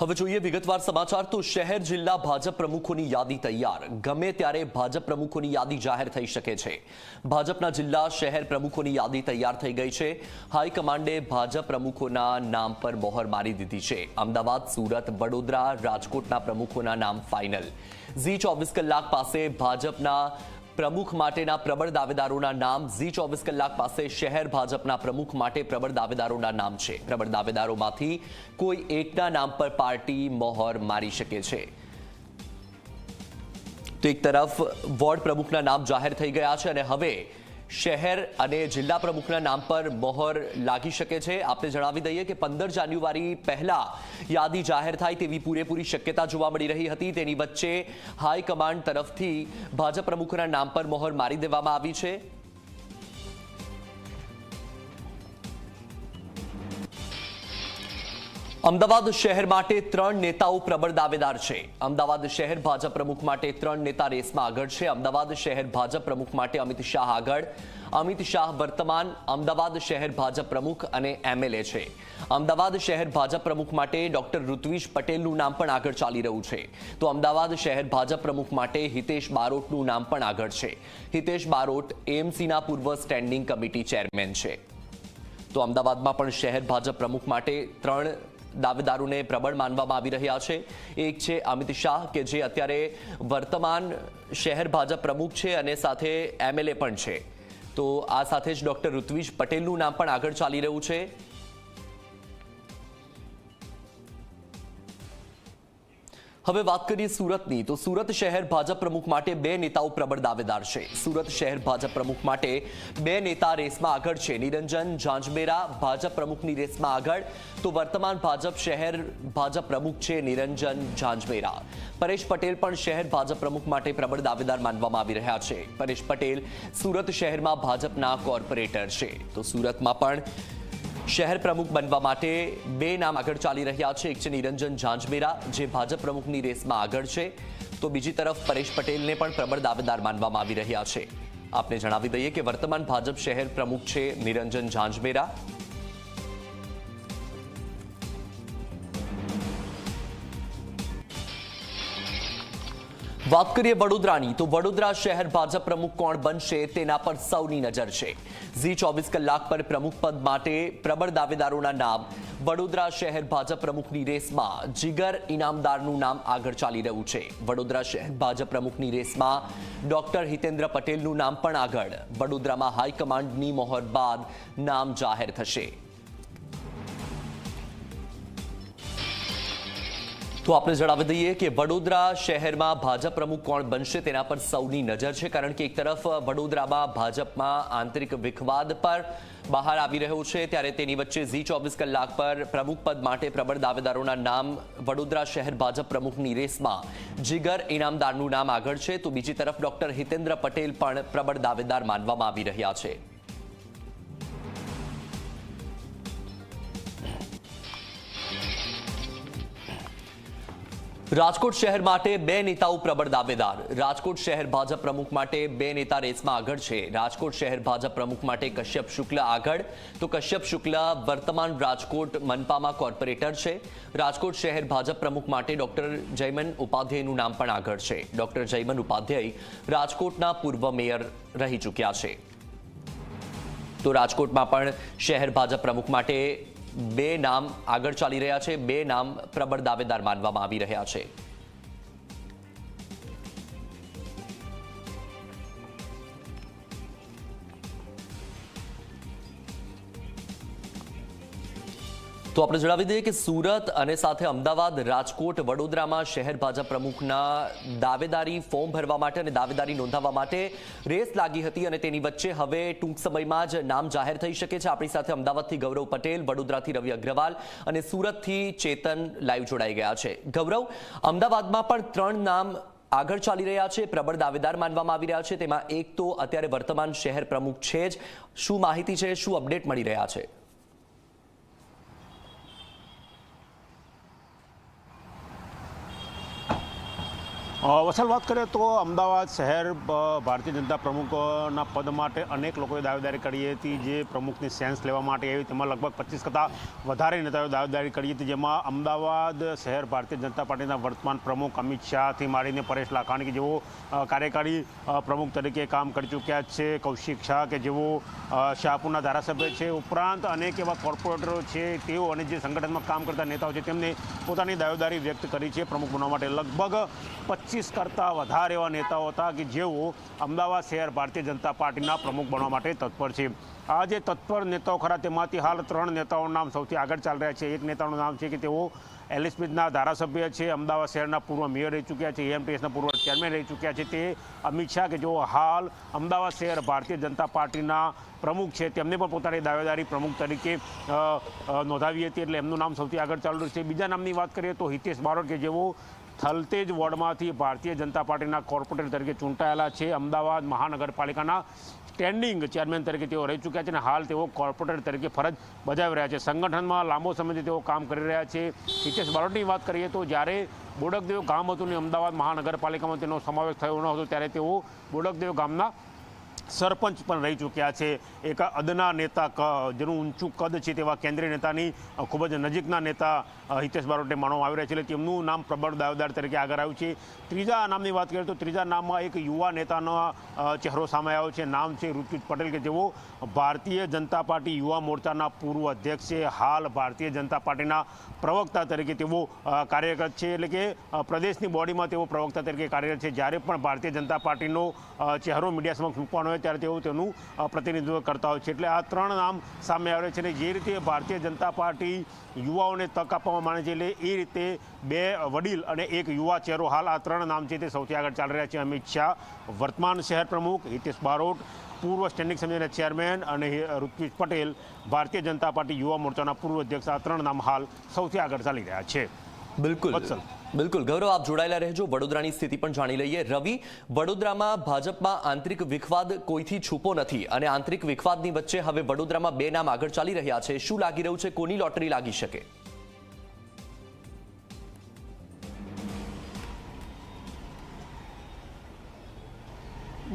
હવે જોઈએ વિગતવાર સમાચાર. તો શહેર જિલ્લા ભાજપ પ્રમુખોની યાદી તૈયાર. ગમે ત્યારે ભાજપ પ્રમુખોની યાદી જાહેર થઈ શકે છે. ભાજપના જિલ્લા શહેર પ્રમુખોની યાદી તૈયાર થઈ ગઈ છે. હાઈકમાન્ડે ભાજપ પ્રમુખોના નામ પર મોહર મારી દીધી છે. અમદાવાદ, સુરત, વડોદરા, રાજકોટના પ્રમુખોના નામ ફાઇનલ ઝી ચોવીસ કલાક પાસે ભાજપના પ્રમુખ માટેના પ્રબળ દાવેદારોના નામ ઝી ચોવીસ કલાક પાસે શહેર ભાજપના પ્રમુખ માટે પ્રબળ દાવેદારોના નામ છે. પ્રબળ દાવેદારોમાંથી કોઈ એકના નામ પર પાર્ટી મોહર મારી શકે છે. તો એક તરફ વોર્ડ પ્રમુખના નામ જાહેર થઈ ગયા છે અને હવે શહેર અને જિલ્લા પ્રમુખના નામ પર મોહર લાગી શકે છે. આપને જણાવી દઈએ કે પંદર જાન્યુઆરી પહેલા યાદી જાહેર થાય તેવી પૂરેપૂરી શક્યતા જોવા મળી રહી હતી. તેની વચ્ચે હાઈકમાન્ડ તરફથી ભાજપ પ્રમુખના નામ પર મોહર મારી દેવામાં આવી છે. અમદાવાદ શહેર માટે ત્રણ નેતાઓ પ્રબળ દાવેદાર છે. અમદાવાદ શહેર ભાજપ પ્રમુખ માટે ત્રણ નેતા રેસમાં આગળ છે. અમદાવાદ શહેર ભાજપ પ્રમુખ માટે અમિત શાહ આગળ. અમિત શાહ વર્તમાન અમદાવાદ શહેર ભાજપ પ્રમુખ અને એમએલએ છે. અમદાવાદ શહેર ભાજપ પ્રમુખ માટે ડોક્ટર ઋત્વિજ પટેલનું નામ પણ આગળ ચાલી રહ્યું છે. તો અમદાવાદ શહેર ભાજપ પ્રમુખ માટે હિતેશ બારોટનું નામ પણ આગળ છે. હિતેશ બારોટ એએમસીના પૂર્વ સ્ટેન્ડિંગ કમિટી ચેરમેન છે. તો અમદાવાદમાં પણ શહેર ભાજપ પ્રમુખ માટે ત્રણ દાવેદારોને પ્રબળ માનવામાં આવી રહ્યા છે. એક છે અમિત શાહ કે જે અત્યારે વર્તમાન શહેર ભાજપ પ્રમુખ છે અને સાથે એમએલએ પણ છે. તો આ સાથે જ ડૉક્ટર ઋત્વિજ પટેલનું નામ પણ આગળ ચાલી રહ્યું છે. હવે વાત કરીએ સુરતની, તો સુરત શહેર ભાજપ પ્રમુખ માટે બે નેતાઓ પ્રબળ દાવેદાર છે. સુરત શહેર ભાજપ પ્રમુખ માટે બે નેતા રેસમાં આગળ છે. નિરંજન ઝાંઝબેરા ભાજપ પ્રમુખની રેસમાં આગળ, તો વર્તમાન ભાજપ શહેર ભાજપ પ્રમુખ છે નિરંજન ઝાંઝબેરા પરેશ પટેલ પણ શહેર ભાજપ પ્રમુખ માટે પ્રબળ દાવેદાર માનવામાં આવી રહ્યા છે. પરેશ પટેલ સુરત શહેરમાં ભાજપના કોર્પોરેટર છે. તો સુરતમાં પણ શહેર પ્રમુખ બનવા માટે બે નામ આગળ ચાલી રહ્યા છે. એક છે નિરંજન ઝાંઝમેરા, જે ભાજપ પ્રમુખની રેસમાં આગળ છે. તો બીજી તરફ પરેશ પટેલને પણ પ્રબળ દાવેદાર માનવામાં આવી રહ્યા છે. આપને જણાવી દઈએ કે વર્તમાન ભાજપ શહેર પ્રમુખ છે નિરંજન ઝાંઝમેરા. વાત કરીએ વડોદરાની, તો વડોદરા શહેર ભાજપ પ્રમુખ કોણ બનશે તેના પર સૌની નજર છે. ઝી ચોવીસ કલાક પર પ્રમુખ પદ માટે પ્રબળ દાવેદારોના નામ. વડોદરા શહેર ભાજપ પ્રમુખની રેસમાં જીગર ઇનામદારનું નામ આગળ ચાલી રહ્યું છે. વડોદરા શહેર ભાજપ પ્રમુખની રેસમાં ડોક્ટર હિતેન્દ્ર પટેલનું નામ પણ આગળ. વડોદરામાં હાઈકમાન્ડની મોહર બાદ નામ જાહેર થશે. તો આપણે જણાવી દઈએ કે વડોદરા શહેરમાં ભાજપ પ્રમુખ કોણ બનશે તેના પર સૌની નજર છે, કારણ કે એક તરફ વડોદરામાં ભાજપમાં આંતરિક વિખવાદ પર બહાર આવી રહ્યો છે, ત્યારે તેની વચ્ચે ઝી ચોવીસ કલાક પર પ્રમુખ પદ માટે પ્રબળ દાવેદારોના નામ વડોદરા શહેર ભાજપ પ્રમુખની રેસમાં. જીગર ઇનામદારનું નામ આગળ છે, તો બીજી તરફ ડોક્ટર હિતેન્દ્ર પટેલ પણ પ્રબળ દાવેદાર માનવામાં આવી રહ્યા છે. રાજકોટ શહેર માટે બે નેતાઓ પ્રબળ દાવેદાર. રાજકોટ શહેર ભાજપ પ્રમુખ માટે બે નેતા રેસમાં આગળ છે. રાજકોટ શહેર ભાજપ પ્રમુખ માટે કશ્યપ શુક્લ આગળ. તો કશ્યપ શુક્લ વર્તમાન રાજકોટ મનપામાં કોર્પોરેટર છે. રાજકોટ શહેર ભાજપ પ્રમુખ માટે ડોક્ટર જયમન ઉપાધ્યાયનું નામ પણ આગળ છે. ડોક્ટર જયમન ઉપાધ્યાય રાજકોટના પૂર્વ મેયર રહી ચૂક્યા છે. તો રાજકોટમાં પણ શહેર ભાજપ પ્રમુખ માટે બે નામ આગળ ચાલી રહ્યા છે બે નામ પ્રબળ દાવેદાર માનવામાં આવી રહ્યા છે. તો આપણે જણાવી દઈએ કે સુરત અને સાથે અમદાવાદ, રાજકોટ, વડોદરામાં શહેર ભાજપ પ્રમુખના દાવેદારી ફોર્મ ભરવા માટે અને દાવેદારી નોંધાવવા માટે રેસ લાગી હતી અને તેની વચ્ચે હવે ટૂંક સમયમાં જ નામ જાહેર થઈ શકે છે. આપણી સાથે અમદાવાદથી ગૌરવ પટેલ, વડોદરાથી રવિ અગ્રવાલ અને સુરતથી ચેતન લાઈવ જોડાઈ ગયા છે. ગૌરવ, અમદાવાદમાં પણ ત્રણ નામ આગળ ચાલી રહ્યા છે. પ્રબળ દાવેદાર માનવામાં આવી રહ્યા છે. તેમાં એક તો અત્યારે વર્તમાન શહેર પ્રમુખ છે જ. શું માહિતી છે? શું અપડેટ મળી રહ્યા છે? વસલ, વાત કરીએ તો અમદાવાદ શહેર ભારતીય જનતા પ્રમુખના પદ માટે અનેક લોકોએ દાવેદારી કરી હતી. જે પ્રમુખની સેન્સ લેવા માટે આવી તેમાં લગભગ પચીસ કરતાં વધારે નેતાઓએ દાવેદારી કરી હતી. જેમાં અમદાવાદ શહેર ભારતીય જનતા પાર્ટીના વર્તમાન પ્રમુખ અમિત શાહથી માંડીને પરેશ લાખાણી કે જેઓ કાર્યકારી પ્રમુખ તરીકે કામ કરી ચૂક્યા છે. કૌશિક શાહ કે જેઓ શાહપુરના ધારાસભ્ય છે. ઉપરાંત અનેક એવા કોર્પોરેટરો છે. તેઓ અને જે સંગઠનમાં કામ કરતા નેતાઓ છે, તેમને પોતાની દાવેદારી વ્યક્ત કરી છે. પ્રમુખ બનવા માટે લગભગ પચીસ કરતાં વધારે એવા નેતાઓ હતા કે જેઓ અમદાવાદ શહેર ભારતીય જનતા પાર્ટીના પ્રમુખ બનવા માટે તત્પર છે. આ જે તત્પર નેતાઓ ખરા તેમાંથી હાલ ત્રણ નેતાઓનું નામ સૌથી આગળ ચાલી રહ્યા છે. એક નેતાનું નામ છે કે તેઓ એલિસ્મિથના ધારાસભ્ય છે, અમદાવાદ શહેરના પૂર્વ મેયર રહી ચૂક્યા છે, એએમટીએસના પૂર્વ ચેરમેન રહી ચૂક્યા છે. તે અમિત શાહ કે જેઓ હાલ અમદાવાદ શહેર ભારતીય જનતા પાર્ટીના પ્રમુખ છે, તેમને પણ પોતાની દાવેદારી પ્રમુખ તરીકે નોંધાવી હતી એટલે એમનું નામ સૌથી આગળ ચાલુ છે. બીજા નામની વાત કરીએ તો હિતેશ બારોટ કે જેઓ થલતેજ વોર્ડમાંથી ભારતીય જનતા પાર્ટીના કોર્પોરેટર તરીકે ચૂંટાયેલા છે. અમદાવાદ મહાનગરપાલિકાના સ્ટેન્ડિંગ ચેરમેન તરીકે તેઓ રહી ચૂક્યા છે અને હાલ તેઓ કોર્પોરેટર તરીકે ફરજ બજાવી રહ્યા છે. સંગઠનમાં લાંબો સમયથી તેઓ કામ કરી રહ્યા છે. હિતેશ બારોટની વાત કરીએ તો જ્યારે બોડકદેવ ગામ હતું ને અમદાવાદ મહાનગરપાલિકામાં તેનો સમાવેશ થયો ન હતો, ત્યારે તેઓ બોડકદેવ ગામના સરપંચ પણ રહી ચૂક્યા છે. એક અદના નેતા જેનું ઊંચું કદ છે તેવા કેન્દ્રીય નેતાની ખૂબ જ નજીકના નેતા હિતેશ બારોટને માનવામાં આવી રહ્યા છે. એટલે તેમનું નામ પ્રબળ દાવેદાર તરીકે આગળ આવ્યું છે. ત્રીજા નામની વાત કરીએ તો ત્રીજા નામમાં એક યુવા નેતાનો ચહેરો સામે આવ્યો છે. નામ છે ઋતુજ પટેલ કે જેઓ ભારતીય જનતા પાર્ટી યુવા મોરચાના પૂર્વ અધ્યક્ષ છે. હાલ ભારતીય જનતા પાર્ટીના પ્રવક્તા તરીકે તેઓ કાર્યરત છે. એટલે કે પ્રદેશની બોડીમાં તેઓ પ્રવક્તા તરીકે કાર્યરત છે. જ્યારે પણ ભારતીય જનતા પાર્ટીનો ચહેરો મીડિયા સમક્ષ મૂકવાનો હોય ત્યારે તેઓ તેનું પ્રતિનિધિત્વ કરતા હોય છે. એટલે આ ત્રણ નામ સામે આવે છે અને જે રીતે ભારતીય જનતા પાર્ટી યુવાઓને તક આપવામાં માને છે, એટલે એ રીતે બે વડીલ અને એક યુવા ચહેરો હાલ આ ત્રણ નામ છે તે સૌથી આગળ ચાલી રહ્યા છે. અમિત શાહ, વર્તમાન શહેર પ્રમુખ, હિતેશ બારોટ, પૂર્વ સ્ટેન્ડિંગ સમિતિના ચેરમેન અને ઋત્વિજ પટેલ, ભારતીય જનતા પાર્ટી યુવા મોરચાના પૂર્વ અધ્યક્ષ આ ત્રણ નામ હાલ સૌથી આગળ ચાલી રહ્યા છે. બિલકુલ. બિલકુલ. ગૌરવ આપ જોડાયેલા રહેજો. વડોદરાની સ્થિતિ પણ જાણી લઈએ. રવિ વડોદરામાં ભાજપમાં આંતરિક વિખવાદ કોઈથી છૂપો નથી અને આંતરિક વિખવાદની વચ્ચે હવે વડોદરામાં બે નામ આગળ ચાલી રહ્યા છે. શું લાગી રહ્યું છે? કોની લોટરી લાગી શકે?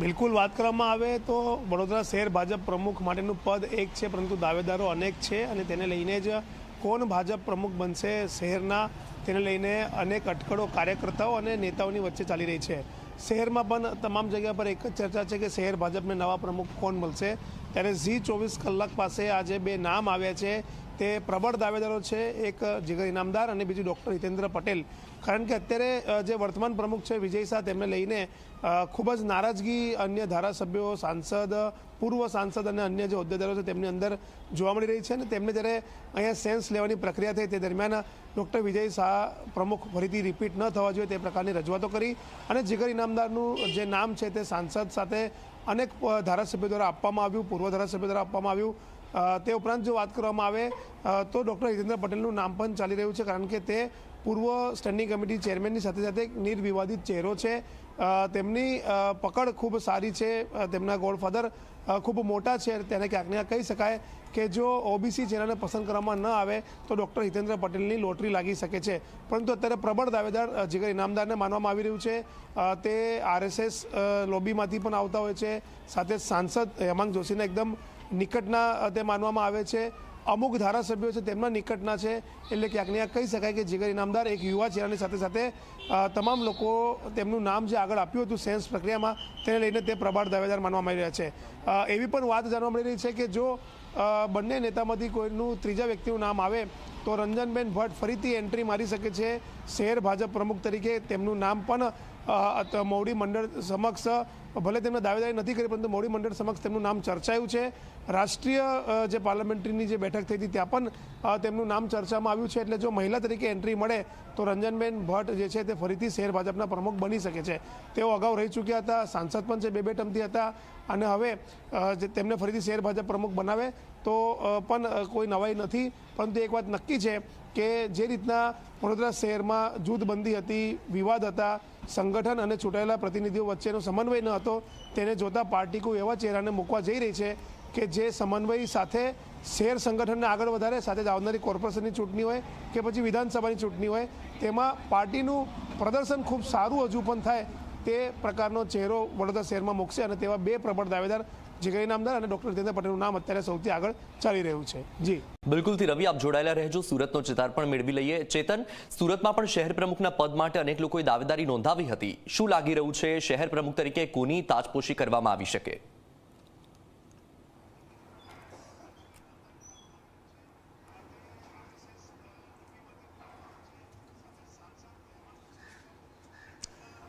બિલકુલ વાત કરવામાં આવે તો વડોદરા શહેર ભાજપ પ્રમુખ માટેનું પદ એક છે પરંતુ દાવેદારો અનેક છે અને તેને લઈને જ કોણ ભાજપ પ્રમુખ બનશે શહેરના તેને લઈને અનેક અટકળો કાર્યકર્તાઓ અને નેતાઓની વચ્ચે ચાલી રહી છે. શહેરમાં પણ તમામ જગ્યા પર એક જ ચર્ચા છે કે શહેર ભાજપને નવા પ્રમુખ કોણ મળશે? ત્યારે ઝી ચોવીસ કલાક પાસે આજે બે નામ આવ્યા છે. તે પ્રબળ દાવેદારો છે, એક જીગર ઇનામદાર અને બીજું ડૉક્ટર હિતેન્દ્ર પટેલ. કારણ કે અત્યારે જે વર્તમાન પ્રમુખ છે, વિજય શાહ, તેમને લઈને ખૂબ જ નારાજગી અન્ય ધારાસભ્યો, સાંસદ, પૂર્વ સાંસદ અને અન્ય જે હોદ્દેદારો છે, તેમની અંદર જોવા મળી રહી છે અને તેમને જ્યારે અહીંયા સેન્સ લેવાની પ્રક્રિયા થઈ, તે દરમિયાન ડૉક્ટર વિજય શાહ પ્રમુખ ફરીથી રિપીટ ન થવા જોઈએ, તે પ્રકારની રજૂઆતો કરી અને જીગર ઇનામદારનું જે નામ છે, તે સાંસદ સાથે અનેક ધારાસભ્યો દ્વારા આપવામાં આવ્યું, પૂર્વ ધારાસભ્યો દ્વારા આપવામાં આવ્યું. તે ઉપરાંત જો વાત કરવામાં આવે તો ડૉક્ટર હિતેન્દ્ર પટેલનું નામ પણ ચાલી રહ્યું છે, કારણ કે તે પૂર્વ સ્ટેન્ડિંગ કમિટી ચેરમેનની સાથે સાથે એક નિર્વિવાદિત ચહેરો છે. તેમની પકડ ખૂબ સારી છે તેમના ગોડફાધર ખૂબ મોટા છે, તેને ક્યાંક કહી શકાય કે જો ઓબીસી ચહેરાને પસંદ કરવામાં ન આવે, તો ડૉક્ટર હિતેન્દ્ર પટેલની લોટરી લાગી શકે છે. પરંતુ અત્યારે પ્રબળ દાવેદાર જીગર ઇનામદારને માનવામાં આવી રહ્યું છે તે આરએસએસ લોબીમાંથી પણ આવતા હોય છે. સાથે સાંસદ હેમાંગ જોશીને એકદમ નિકટના તે માનવામાં આવે છે. અમુક ધારાસભ્યો છે, તેમના નિકટના છે. એટલે ક્યાંક ને ક્યાંક કહી શકાય કે જીગર ઇનામદાર એક યુવા ચહેરાની સાથે સાથે તમામ લોકો તેમનું નામ જે આગળ આપ્યું હતું સેન્સ પ્રક્રિયામાં, તેને લઈને તે પ્રબાળ દાવેદાર માનવામાં આવી રહ્યા છે. એવી પણ વાત જાણવા મળી રહી છે કે જો બંને નેતામાંથી કોઈનું ત્રીજા વ્યક્તિનું નામ આવે, તો રંજનબેન ભટ્ટ ફરીથી એન્ટ્રી મારી શકે છે. શહેર ભાજપ પ્રમુખ તરીકે તેમનું નામ પણ મોવડી મંડળ સમક્ષ ભલે તેમને દાવેદારી નથી કરી, પરંતુ મોડી મંડળ સમક્ષ તેમનું નામ ચર્ચાયું છે. રાષ્ટ્રીય જે પાર્લામેન્ટરીની જે બેઠક થઈ હતી, ત્યાં પણ તેમનું નામ ચર્ચામાં આવ્યું છે. એટલે જો મહિલા તરીકે એન્ટ્રી મળે, તો રંજનબેન ભટ્ટ જે છે તે ફરીથી શહેર ભાજપના પ્રમુખ બની શકે છે. તેઓ અગાઉ રહી ચૂક્યા હતા, સાંસદ પણ છે, બે બે ટર્મથી હતા. અને હવે તેમને ફરીથી શહેર ભાજપ પ્રમુખ બનાવે, તો પણ કોઈ નવાઈ નથી. પરંતુ એક વાત નક્કી છે કે જે રીતના વડોદરા શહેરમાં જૂથબંધી હતી, વિવાદ હતા સંગઠન અને ચૂંટાયેલા પ્રતિનિધિઓ વચ્ચેનો સમન્વય ન હતો. તેને જોતા પાર્ટી કોઈ એવા ચહેરાને મૂકવા જઈ રહી છે કે જે સમન્વય સાથે શેર સંગઠનને આગળ વધારે, સાથે જ આવનારી કોર્પોરેશનની ચૂંટણી હોય કે પછી વિધાનસભાની ચૂંટણી હોય, તેમાં પાર્ટીનું પ્રદર્શન ખૂબ સારું હજુ પણ થાય તે પ્રકારનો ચહેરો વડોદરા શહેરમાં મૂકશે અને તેવા બે પ્રબળ દાવેદાર જીગરી નામદાર અને ડોક્ટર જીતેન્દ્ર પટેલનું નામ અત્યારે સૌથી આગળ ચાલી રહ્યું છે. જી. બિલકુલથી રવિ, આપ જોડાયેલા રહેજો. સુરતનો ચિતાર પણ મેળવી લઈએ. ચેતન, સુરતમાં પણ શહેર પ્રમુખના પદ માટે અનેક લોકોએ દાવેદારી નોંધાવી હતી. શું લાગી રહ્યું છે? શહેર પ્રમુખ તરીકે કોની તાજપોશી કરવામાં આવી શકે?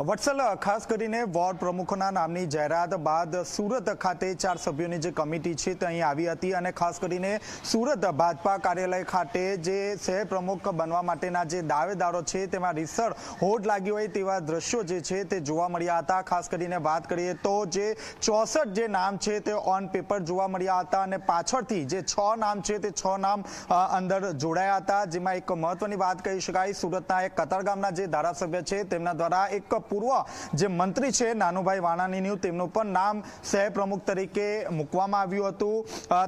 વત્સલ ખાસ કરીને વોર્ડ પ્રમુખોના નામની જાહેરાત બાદ સુરત ખાતે ચાર સભ્યોની જે કમિટી છે તે અહીં આવી હતી અને ખાસ કરીને સુરત ભાજપા કાર્યાલય ખાતે જે શહેર પ્રમુખ બનવા માટેના જે દાવેદારો છે તેમાં રીસર હોડ લાગી હોય તેવા દ્રશ્યો જે છે તે જોવા મળ્યા હતા. ખાસ કરીને વાત કરીએ તો જે ચોસઠ જે નામ છે તે ઓન પેપર જોવા મળ્યા હતા અને પાછળથી જે છ નામ છે તે છ નામ અંદર જોડાયા હતા. જેમાં એક મહત્વની વાત કહી શકાય. સુરતના એક કતારગામના જે ધારાસભ્ય છે તેમના દ્વારા એક પૂર્વ જે મંત્રી છે નાનુભાઈ વાણાણીનું, તેમનું પણ નામ સહ પ્રમુખ તરીકે મૂકવામાં આવ્યું હતું.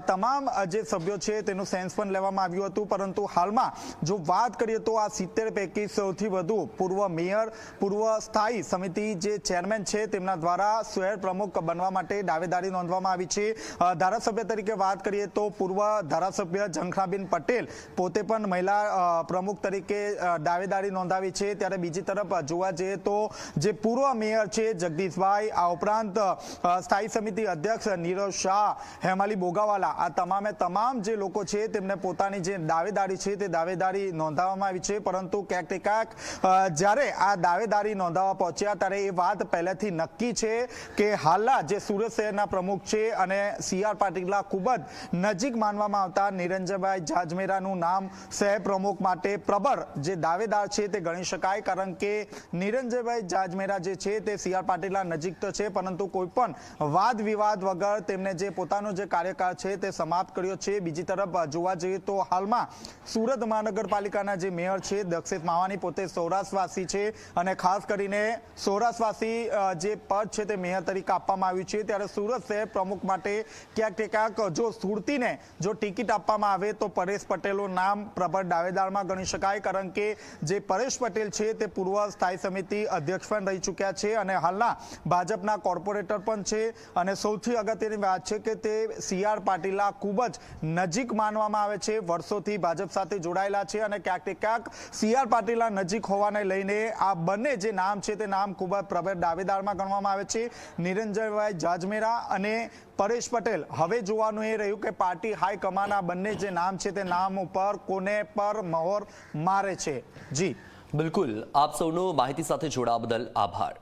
તમામ જે સભ્યો છે તેનું સેન્સ પણ લેવામાં આવ્યું હતું. પરંતુ હાલમાં જો વાત કરીએ તો આ સિત્તેર પૈકી સૌથી વધુ પૂર્વ મેયર, પૂર્વ સ્થાયી સમિતિ જે ચેરમેન છે તેમના દ્વારા શહેર પ્રમુખ બનવા માટે દાવેદારી નોંધવામાં આવી છે. ધારાસભ્ય તરીકે વાત કરીએ તો પૂર્વ ધારાસભ્ય ઝંખનાબેન પટેલ પોતે પણ મહિલા પ્રમુખ તરીકે દાવેદારી નોંધાવી છે. ત્યારે બીજી તરફ જોવા જઈએ તો જે પૂર્વ મેયર છે જગદીશભાઈ, આ ઉપરાંત સ્થાયી સમિતિ અધ્યક્ષ નીરવ શાહ, હેમાલી બોગાવાલા, આ તમામે તમામ જે લોકો છે તેમને પોતાની જે દાવેદારી છે તે દાવેદારી નોંધાવવામાં આવી છે. પરંતુ ક્યાંક ને ક્યાંક જ્યારે આ દાવેદારી નોંધાવવા પહોંચ્યા ત્યારે એ વાત પહેલેથી નક્કી છે કે હાલના જે સુરત શહેરના પ્રમુખ છે અને સી આર પાટીલના ખૂબ જ નજીક માનવામાં આવતા નિરંજનભાઈ જાજમેરાનું નામ શહેર પ્રમુખ માટે પ્રબળ જે દાવેદાર છે તે ગણી શકાય. કારણ કે નિરંજનભાઈ જાજમેરા જે છે તે સી આર પાટીલના નજીક તો છે, પરંતુ કોઈ પણ વાદ વિવાદ વગર તેમને જે પોતાનો જે કાર્યકાળ છે તે સમાપ્ત કર્યો છે. બીજી તરફ જોવા જઈએ તો હાલમાં સુરત મહાનગરપાલિકાના જે મેયર છે, દક્ષિત માવાની પોતે સૌરાષ્ટ્રવાસી છે અને ખાસ કરીને સૌરાષ્ટ્રવાસી જે પદ છે તે મેયર તરીકે આપવામાં આવ્યું છે. ત્યારે સુરત શહેર પ્રમુખ માટે ક્યાંક ને ક્યાંક, જો સુરતીને જો ટિકિટ આપવામાં આવે તો પરેશ પટેલનું નામ પ્રબળ દાવેદારમાં ગણી શકાય, કારણ કે જે પરેશ પટેલ છે તે પૂર્વ સ્થાયી સમિતિ અધ્યક્ષ પણ રહી ચૂક્યા છે અને હાલના ભાજપના કોર્પોરેટર પણ છે. અને સૌથી અગત્યની વાત છે કે તે સી આર પાટીલના ખૂબ જ નજીક માનવામાં આવે છે. વર્ષોથી ભાજપ સાથે જોડાયેલા છે અને ક્યાંક ને ક્યાંક સી આર પાટીલના નજીક હોવાને લઈને આ બંને જે નામ છે તે નામ ખૂબ જ પ્રબળ દાવેદારમાં ગણવામાં આવે છે. નિરંજનભાઈ જાજમેરા અને પરેશ પટેલ. હવે જોવાનું એ રહ્યું કે પાર્ટી હાઈકમાન્ડ આ બંને જે નામ છે તે નામ ઉપર કોને પર મહોર મારે છે. જી. બિલકુલ આપ સૌનો માહિતી સાથે જોડાવા બદલ આભાર.